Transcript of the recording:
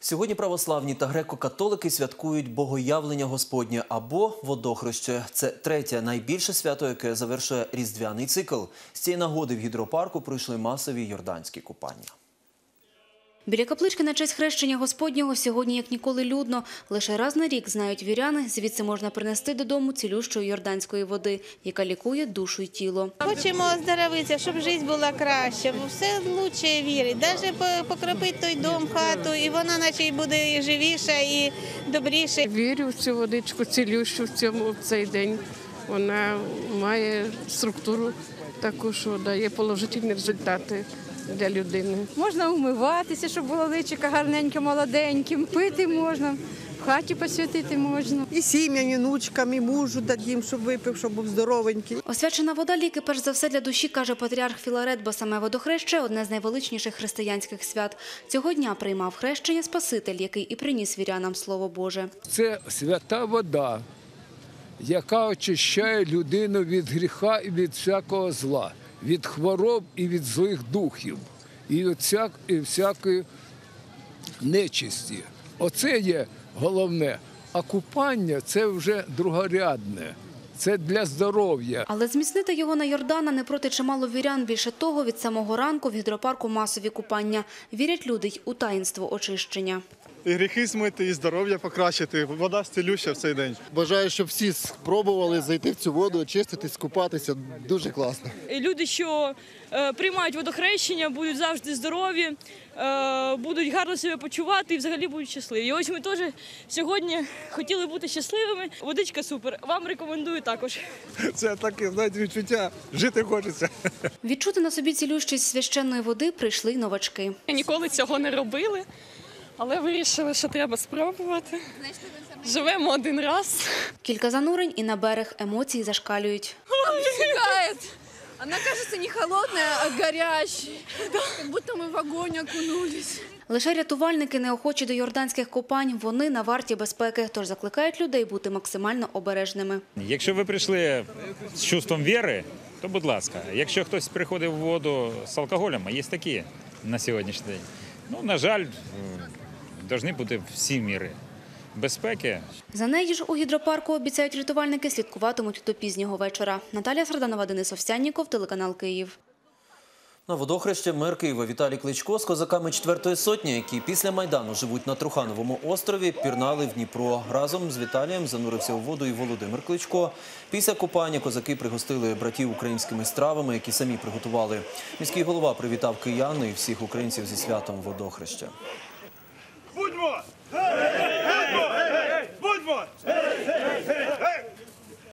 Сьогодні православні та греко-католики святкують богоявлення Господнє або водохреще. Це третє найбільше свято, яке завершує різдвяний цикл. З цієї нагоди в гідропарку пройшли масові йорданські купання. Біля каплички на честь хрещення Господнього сьогодні як ніколи людно. Лише раз на рік, знають віряни, звідси можна принести додому цілющої йорданської води, яка лікує душу й тіло. Хочемо оздоровитися, щоб життя була краща, бо все лучше вірить. Навіть покропити той дом, хату, і вона наче й буде і живіша, і добріша. Вірю в цю водичку цілющу в цьому в цей день. Вона має структуру таку, що дає положительні результати для людини. Можна вмиватися, щоб було личико гарненьке, молоденьким. Пити можна, в хаті посвятити можна. І сім'ям, і внучкам, і мужу дадім, щоб випив, щоб був здоровенький. Освячена вода ліки перш за все для душі, каже патріарх Філарет, бо саме водохреще – одне з найвеличніших християнських свят. Цього дня приймав хрещення Спаситель, який і приніс вірянам Слово Боже. Це свята вода, яка очищає людину від гріха і від всякого зла, від хвороб і від злих духів, і від і всякої нечисті. Оце є головне. А купання це вже другорядне, це для здоров'я. Але зміцнити його на Йордана не проти чимало вірян. Більше того, від самого ранку в гідропарку масові купання. Вірять люди й у таїнство очищення. І гріхи змити, і здоров'я покращити. Вода стілюща в цей день. Бажаю, щоб всі спробували зайти в цю воду, очиститись, купатися. Дуже класно. Люди, що е, приймають водохрещення, будуть завжди здорові, е, будуть гарно себе почувати і взагалі будуть щасливі. І ось ми теж сьогодні хотіли бути щасливими. Водичка супер. Вам рекомендую також. Це таке, знаєте, відчуття. Жити хочеться. Відчути на собі цілющість священної води прийшли новачки. Ніколи цього не робили, але вирішили, що треба спробувати. Живемо один раз. Кілька занурень і на берег емоції зашкалюють. Она кажется не холодная, а горящая. Как будто мы в огонь окунулись. Лише рятувальники неохочі до йорданських купань. Вони на варті безпеки, тож закликають людей бути максимально обережними. Якщо ви прийшли з чувством віри, то будь ласка. Якщо хтось приходив в воду з алкоголем, а є такі на сьогоднішній день. Ну, на жаль, повинні бути всі міри безпеки. За нею ж у гідропарку обіцяють рятувальники слідкуватимуть до пізнього вечора. Наталія Сарданова, Денис Овсянніков, телеканал Київ. На водохреще мер Києва Віталій Кличко з козаками 4-ї сотні, які після Майдану живуть на Трухановому острові, пірнали в Дніпро. Разом з Віталієм занурився у воду і Володимир Кличко. Після купання козаки пригостили братів українськими стравами, які самі приготували. Міський голова привітав киян і всіх українців зі святом водохреща. Будьмо!